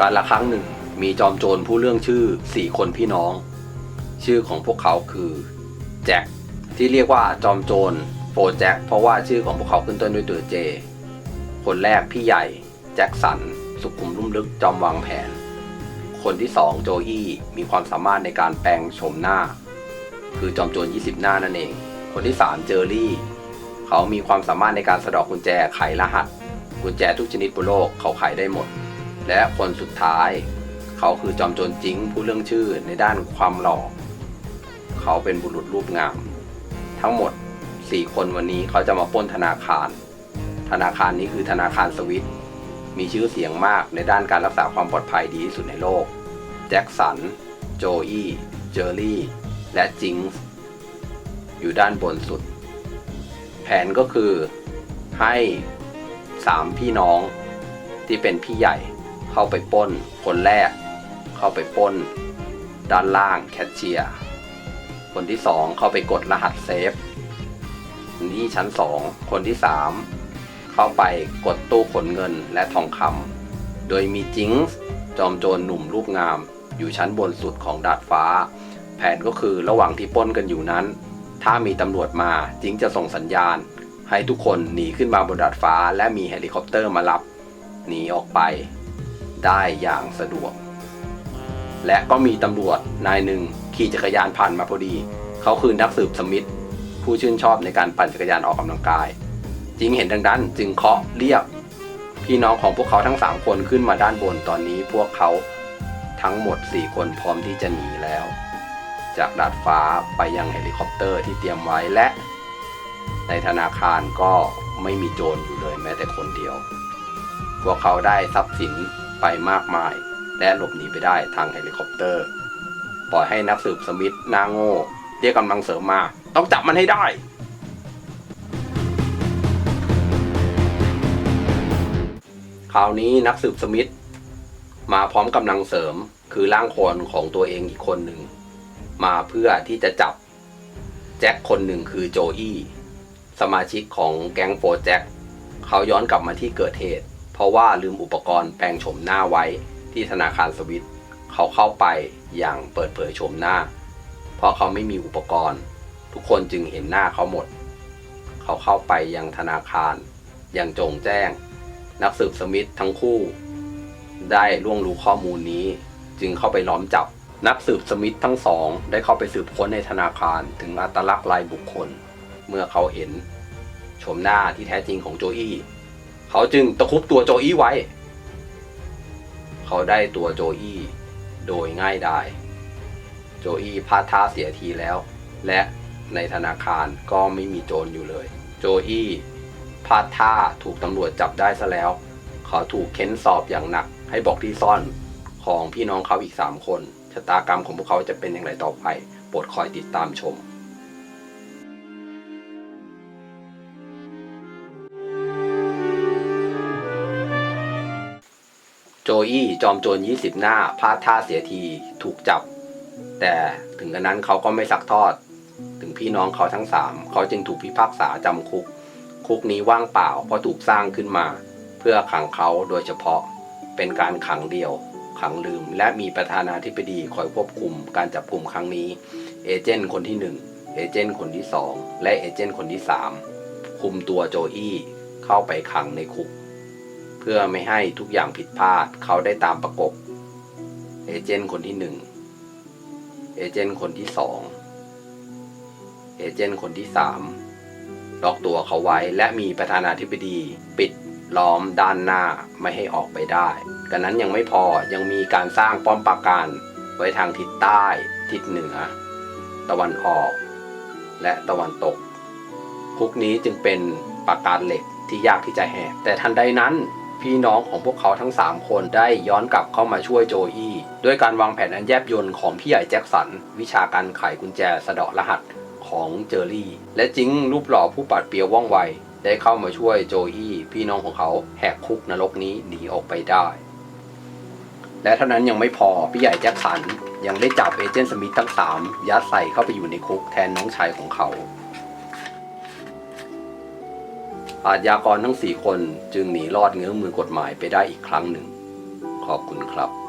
การละครั้งหนึ่งมีจอมโจรผู้เรื่องชื่อสี่คนพี่น้อง ชื่อของพวกเขาคือแจ็คที่เรียกว่าจอมโจรโฟแจ็คเพราะว่าชื่อของพวกเขาขึ้นต้นด้วยตัวเจ คนแรกพี่ใหญ่แจ็คสัน สุขุมลุ่มลึกจอมวางแผน คนที่สองโจอี้มีความสามารถในการแปลงโฉมหน้า คือจอมโจร20 หน้านั่นเอง คนที่3เจอรี่ เขามีความสามารถในการสะดอกกุญแจไขรหัส กุญแจทุกชนิดบนโลกเขาไขได้หมด และคนสุดท้าย เขาคือจอมโจรจิงผู้เรื่องชื่อในด้านความหล่อ เขาเป็นบุรุษรูปงาม ทั้งหมด 4 คนวันนี้เขาจะมาป้นธนาคาร ธนาคารนี้คือธนาคารสวิต มีชื่อเสียงมากในด้านการรักษาความปลอดภัยดีที่สุดในโลก แจ็คสัน โจอี้ เจอรี่ และจิงส์อยู่ด้านบนสุด แผนก็คือให้สามพี่น้องที่เป็นพี่ใหญ่ เข้าไปป้น คนแรก เข้าไปป้น ด้านล่างแคชเชียร์คนที่สองเข้าไปกดรหัสเซฟนี่ชั้นสองคนที่สามเข้าไปกดตู้ขนเงินและทองคำโดยมีจิงส์จอมโจรหนุ่มรูปงาม อยู่ชั้นบนสุดของดาดฟ้า แผนก็คือระหว่างที่ป้นกันอยู่นั้น ถ้ามีตำรวจมาจิงจะส่งสัญญาณ ให้ทุกคนหนีขึ้นมาบนดาดฟ้า และมีเฮลิคอปเตอร์มารับ หนีออกไป ได้อย่างสะดวก และก็มีตำรวจนายหนึ่งขี่จักรยานผ่านมาพอดี เขาคือนักสืบสมิธผู้ชื่นชอบในการปั่นจักรยานออกกำลังกายจิงเห็นดังนั้นจึงเคาะเรียก พี่น้องของพวกเขาทั้ง 3 คนขึ้นมาด้านบนตอนนี้พวกเขาทั้งหมด 4 คนพร้อมที่จะหนีแล้ว จากดาดฟ้าไปยังเฮลิคอปเตอร์ที่เตรียมไว้และ ในธนาคารก็ไม่มีโจรอยู่เลยแม้แต่คนเดียว พวกเขาได้ทรัพย์สิน ไปมากมาย และหลบหนีไปได้ทางเฮลิคอปเตอร์ ปล่อยให้นักสืบสมิธหนาโง่เรียกกำลังเสริมมา ต้องจับมันให้ได้คราวนี้นักสืบสมิธมาพร้อมกำลังเสริมคือร่างคนของตัวเองอีกคนหนึ่ง มาเพื่อที่จะจับแจ็คคนหนึ่งคือโจอี้สมาชิกของแก๊งโฟร์แจ็คเขาย้อนกลับมาที่เกิดเหตุ เพราะว่าลืมอุปกรณ์แปลงโฉมหน้าไว้ที่ธนาคารสวิตเขาเข้าไปอย่างเปิดเผยโฉมหน้า เพราะเขาไม่มีอุปกรณ์ ทุกคนจึงเห็นหน้าเขาหมด เขาเข้าไปยังธนาคารอย่างจงแจ้ง นักสืบสมิธทั้งคู่ ได้ล่วงรู้ข้อมูลนี้ จึงเข้าไปล้อมจับ นักสืบสมิธทั้งสอง ได้เข้าไปสืบค้นในธนาคารถึงอัตลักษณ์ลายบุคคล เมื่อเขาเห็นโฉมหน้าที่แท้จริงของโจอี้ เขาจึงตะคุบตัวโจอี้ไว้ เขาได้ตัวโจอี้โดยง่ายดาย โจอี้พลาดท่าเสียทีแล้ว และในธนาคารก็ไม่มีโจรอยู่เลย โจอี้พลาดท่าถูกตำรวจจับได้ซะแล้ว เขาถูกเค้นสอบอย่างหนักให้บอกที่ซ่อนของพี่น้องเขาอีก 3 คน ชะตากรรมของพวกเขาจะเป็นอย่างไรต่อไป โปรดคอยติดตามชม โจอี้จอมโจร20หน้าพลาดท่าเสียทีถูกจับ แต่ถึงกระนั้นเขาก็ไม่ซักทอด ถึงพี่น้องเขาทั้งสามเขาจึงถูกพิพากษาจำคุก คุกนี้ว่างเปล่าเพราะถูกสร้างขึ้นมา เพื่อขังเขาโดยเฉพาะเป็นการขังเดียว ขังลืม และมีประธานาธิบดีคอยควบคุมการจับกลุ่มครั้งนี้ เอเจนต์คนที่ 1 เอเจนต์คนที่ 2 และเอเจนต์คนที่ 3 คุมตัวโจอี้เข้าไปขังในคุก พื่อไม่ให้ทุกอย่างผิดพลาดเขาได้ตามประกบ เอเจนต์คนที่1เอเจนต์คนที่2เอเจนต์คนที่3ล็อกตัวเขาไว้และมีประธานาธิบดีปิดล้อมด้านหน้าไม่ให้ออกไปได้กันนั้นยังไม่พอยังมีการสร้างป้อมปราการไว้ทางทิศใต้ ทิศเหนือ ตะวันออก และตะวันตก คุกนี้จึงเป็นปราการเหล็กที่ยากที่จะแหกแต่ทันใดนั้น พี่น้องของพวกเขาทั้ง 3 คนได้ย้อนกลับเข้ามาช่วยโจอี้ด้วยการวางแผนอันแยบยลของพี่ใหญ่แจ็คสัน วิชาการไขกุญแจสะเดาะรหัสของเจอรี่ และจิงรูปหล่อผู้ปัดเปรียวว่องไว ได้เข้ามาช่วยโจอี้พี่น้องของเขาแหกคุกนรกนี้หนีออกไปได้ และเท่านั้นยังไม่พอพี่ใหญ่แจ็คสันยังได้จับเอเจนต์สมิธทั้งสามยัดใส่เข้าไปอยู่ในคุกแทนน้องชายของเขา อาชญากรทั้งสี่คนจึงหนีรอดเงื้อมือกฎหมายไปได้อีกครั้งหนึ่ง ขอบคุณครับ